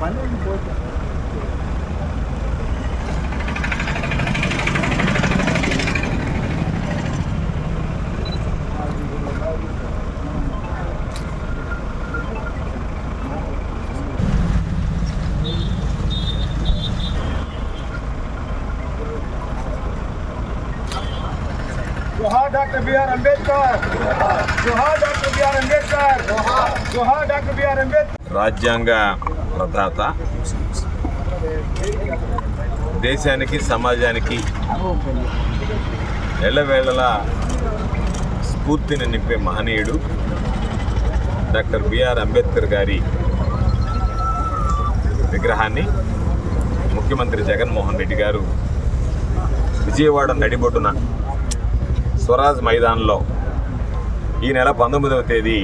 완전히 보였잖아요. Doctor BR Ambedkar. జోహార్ doctor BR Ambedkar. జోహార్ doctor BR Ambedkar. రాజ్యాంగ ప్రదాత దేశానికి సమాజానికి ఎల్లవేళలా స్ఫూర్తిని నింపే మహనీయుడు డాక్టర్ బిఆర్ అంబేద్కర్ గారి విగ్రహాన్ని ముఖ్యమంత్రి జగన్మోహన్ రెడ్డి గారు విజయవాడ నడిబొడ్డున స్వరాజ్ మైదాన్లో ఈ నెల పంతొమ్మిదవ తేదీ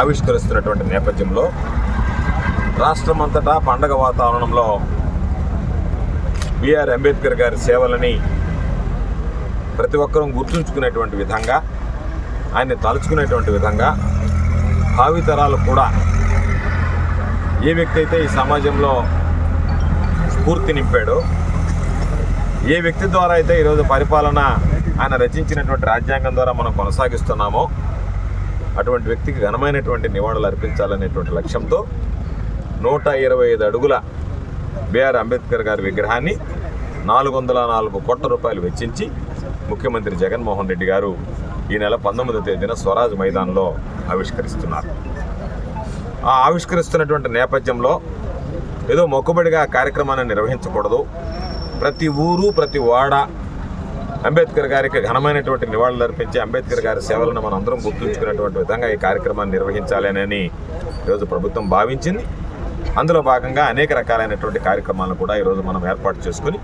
ఆవిష్కరిస్తున్నటువంటి నేపథ్యంలో రాష్ట్రమంతటా పండగ వాతావరణంలో బిఆర్ అంబేద్కర్ గారి సేవలని ప్రతి ఒక్కరూ గుర్తుంచుకునేటువంటి విధంగా ఆయన్ని తలుచుకునేటువంటి విధంగా భావితరాలు కూడా ఏ వ్యక్తి అయితే ఈ సమాజంలో స్ఫూర్తి నింపాడో ఏ వ్యక్తి ద్వారా అయితే ఈరోజు పరిపాలన ఆయన రచించినటువంటి రాజ్యాంగం ద్వారా మనం కొనసాగిస్తున్నామో. అటువంటి వ్యక్తికి ఘనమైనటువంటి నివాళులు అర్పించాలనేటువంటి లక్ష్యంతో నూట ఇరవై ఐదు అడుగుల బిఆర్ అంబేద్కర్ గారి విగ్రహాన్ని నాలుగు వందల నాలుగు కోట్ల రూపాయలు వెచ్చించి ముఖ్యమంత్రి జగన్మోహన్ రెడ్డి గారు ఈ నెల పంతొమ్మిదో తేదీన స్వరాజ్ మైదాన్లో ఆవిష్కరిస్తున్నారు. ఆ ఆవిష్కరిస్తున్నటువంటి నేపథ్యంలో ఏదో మొక్కుబడిగా ఆ కార్యక్రమాన్ని నిర్వహించకూడదు. ప్రతి ఊరు ప్రతి వాడ అంబేద్కర్ గారికి ఘనమైనటువంటి నివాళులు అర్పించి అంబేద్కర్ గారి సేవలను మనం అందరం గుర్తుంచుకునేటువంటి విధంగా ఈ కార్యక్రమాన్ని నిర్వహించాలని ఈరోజు ప్రభుత్వం భావించింది. అందులో భాగంగా అనేక రకాలైనటువంటి కార్యక్రమాలను కూడా ఈరోజు మనం ఏర్పాటు చేసుకుని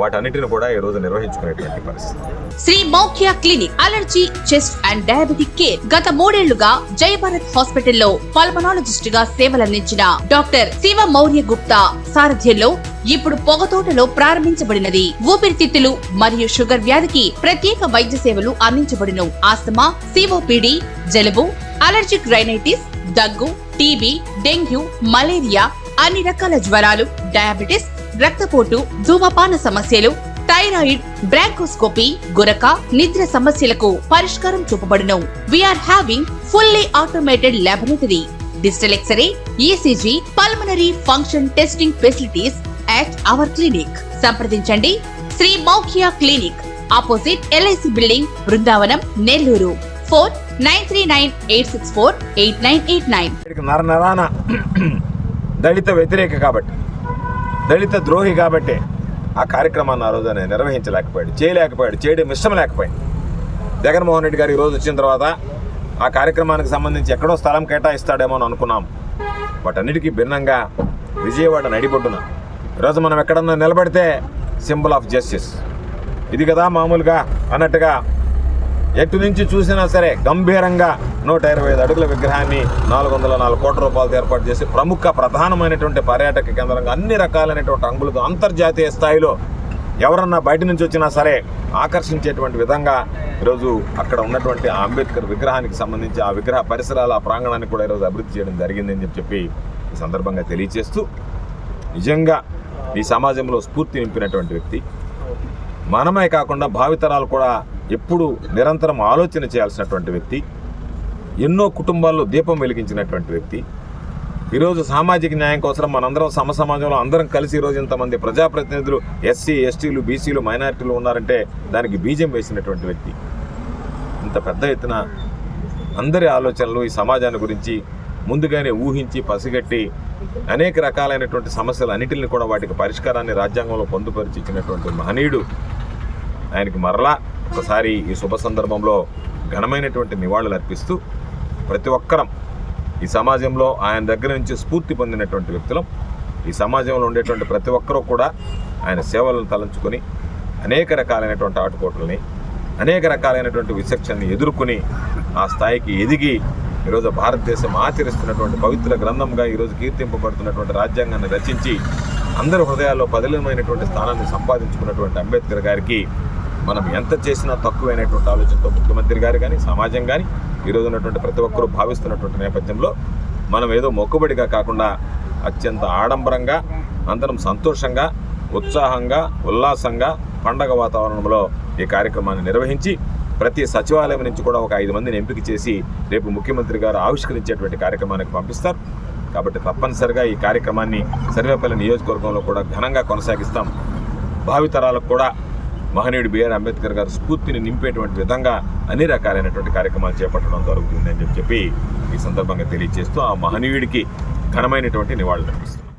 వాటన్నిటిని కూడా ఈరోజు నిర్వహించుకునేటువంటి పరిస్థితి. Shri Maukhya clinic allergy chest and diabetic care గత మూడేళ్ళుగా జయభారత్ హాస్పిటల్లో పల్మనాలజిస్ట్గా సేవలందించిన డాక్టర్ శివ మౌర్య గుప్తా సారథ్యంలో ఇప్పుడు పొగతోటలో ప్రారంభించబడినది. ఊపిరితిత్తులు మరియు షుగర్ వ్యాధికి ప్రత్యేక వైద్య సేవలు అందించబడును ఆస్తమా సిఓపిడి జలుబు అలర్జిక్ రైనైటిస్ దగ్గు టీబీ డెంగ్యూ మలేరియా అన్ని రకాల జ్వరాలు డయాబెటిస్ రక్తపోటు ధూమపాన సమస్యలు థైరాయిడ్ బ్రాంకోస్కోపీ గురక నిద్ర సమస్యలకు పరిష్కారం చూపబడును we are having fully automated laboratory digital x ray ECG pulmonary function testing facilities at our clinic సంప్రదించండి. Shri Moukhia clinic opposite LIC building Brindavanam Nellore. Phone nine three nine eight six four eight nine eight nine. వీడికి నర దళిత వ్యతిరేక కాబట్టి దళిత ద్రోహి కాబట్టి ఆ కార్యక్రమాన్ని ఆ రోజు నేను నిర్వహించలేకపోయాడు చేయలేకపోయాడు చేయడం ఇష్టం లేకపోయాడు జగన్మోహన్ రెడ్డి గారు ఈరోజు రోజు వచ్చిన తర్వాత ఆ కార్యక్రమానికి సంబంధించి ఎక్కడో స్థలం కేటాయిస్తాడేమో అని అనుకున్నాం. వాటన్నిటికీ భిన్నంగా విజయవాడ నడిబొడ్డున ఈరోజు మనం ఎక్కడన్నా నిలబడితే సింబల్ ఆఫ్ జస్టిస్. ఇది కదా మామూలుగా అన్నట్టుగా ఎటు నుంచి చూసినా సరే గంభీరంగా నూట ఇరవై ఐదు అడుగుల విగ్రహాన్ని నాలుగు వందల నాలుగు కోట్ల రూపాయలతో ఏర్పాటు చేసి ప్రముఖ ప్రధానమైనటువంటి పర్యాటక కేంద్రంగా అన్ని రకాలైనటువంటి అంగులతో అంతర్జాతీయ స్థాయిలో ఎవరన్నా బయట నుంచి వచ్చినా సరే ఆకర్షించేటువంటి విధంగా ఈరోజు అక్కడ ఉన్నటువంటి ఆ అంబేద్కర్ విగ్రహానికి సంబంధించి ఆ విగ్రహ పరిసరాల ఆ ప్రాంగణాన్ని కూడా ఈరోజు అభివృద్ధి చేయడం జరిగిందని చెప్పి ఈ సందర్భంగా తెలియజేస్తూ నిజంగా ఈ సమాజంలో స్ఫూర్తి నింపినటువంటి వ్యక్తి. మనమే కాకుండా భావితరాలు కూడా ఎప్పుడు నిరంతరం ఆలోచన చేయాల్సినటువంటి వ్యక్తి. ఎన్నో కుటుంబాల్లో దీపం వెలిగించినటువంటి వ్యక్తి. ఈరోజు సామాజిక న్యాయం కోసం మనందరం సమ సమాజంలో అందరం కలిసి ఈరోజు ఇంతమంది ప్రజాప్రతినిధులు ఎస్సీ ఎస్టీలు బీసీలు మైనారిటీలు ఉన్నారంటే దానికి బీజం వేసినటువంటి వ్యక్తి. ఇంత పెద్ద ఎత్తున అందరి ఆలోచనలు ఈ సమాజాన్ని గురించి ముందుగానే ఊహించి పసిగట్టి అనేక రకాలైనటువంటి సమస్యలు అన్నిటిని కూడా వాటికి పరిష్కారాన్ని రాజ్యాంగంలో పొందుపరిచి ఇచ్చినటువంటి మహనీయుడు. ఆయనకి మరలా ఒకసారి ఈ శుభ సందర్భంలో ఘనమైనటువంటి నివాళులు అర్పిస్తూ ప్రతి ఒక్కరం ఈ సమాజంలో ఆయన దగ్గర నుంచి స్ఫూర్తి పొందినటువంటి వ్యక్తులం. ఈ సమాజంలో ఉండేటువంటి ప్రతి ఒక్కరూ కూడా ఆయన సేవలను తలంచుకొని అనేక రకాలైనటువంటి ఆటుపోట్లని అనేక రకాలైనటువంటి విచక్షణని ఎదుర్కొని ఆ స్థాయికి ఎదిగి ఈరోజు భారతదేశం ఆచరిస్తున్నటువంటి పవిత్ర గ్రంథంగా ఈరోజు కీర్తింపబడుతున్నటువంటి రాజ్యాంగాన్ని రచించి అందరి హృదయాల్లో పదిలమైనటువంటి స్థానాన్ని సంపాదించుకున్నటువంటి అంబేద్కర్ గారికి మనం ఎంత చేసినా తక్కువైనటువంటి ఆలోచనతో ముఖ్యమంత్రి గారు కానీ సమాజం కానీ ఈరోజు ఉన్నటువంటి ప్రతి ఒక్కరూ భావిస్తున్నటువంటి నేపథ్యంలో మనం ఏదో మొక్కుబడిగా కాకుండా అత్యంత ఆడంబరంగా అందరం సంతోషంగా ఉత్సాహంగా ఉల్లాసంగా పండగ వాతావరణంలో ఈ కార్యక్రమాన్ని నిర్వహించి ప్రతి సచివాలయం నుంచి కూడా ఒక ఐదు మందిని ఎంపిక చేసి రేపు ముఖ్యమంత్రి గారు ఆవిష్కరించేటువంటి కార్యక్రమానికి పంపిస్తారు. కాబట్టి తప్పనిసరిగా ఈ కార్యక్రమాన్ని సర్వేపల్లి నియోజకవర్గంలో కూడా ఘనంగా కొనసాగిస్తాం. భావితరాలకు కూడా మహనీయుడు బిఆర్ అంబేద్కర్ గారు స్ఫూర్తిని నింపేటువంటి విధంగా అన్ని రకాలైనటువంటి కార్యక్రమాలు చేపట్టడం జరుగుతుందని చెప్పి ఈ సందర్భంగా తెలియజేస్తూ ఆ మహనీయుడికి ఘనమైనటువంటి నివాళులు అర్పిస్తున్నాం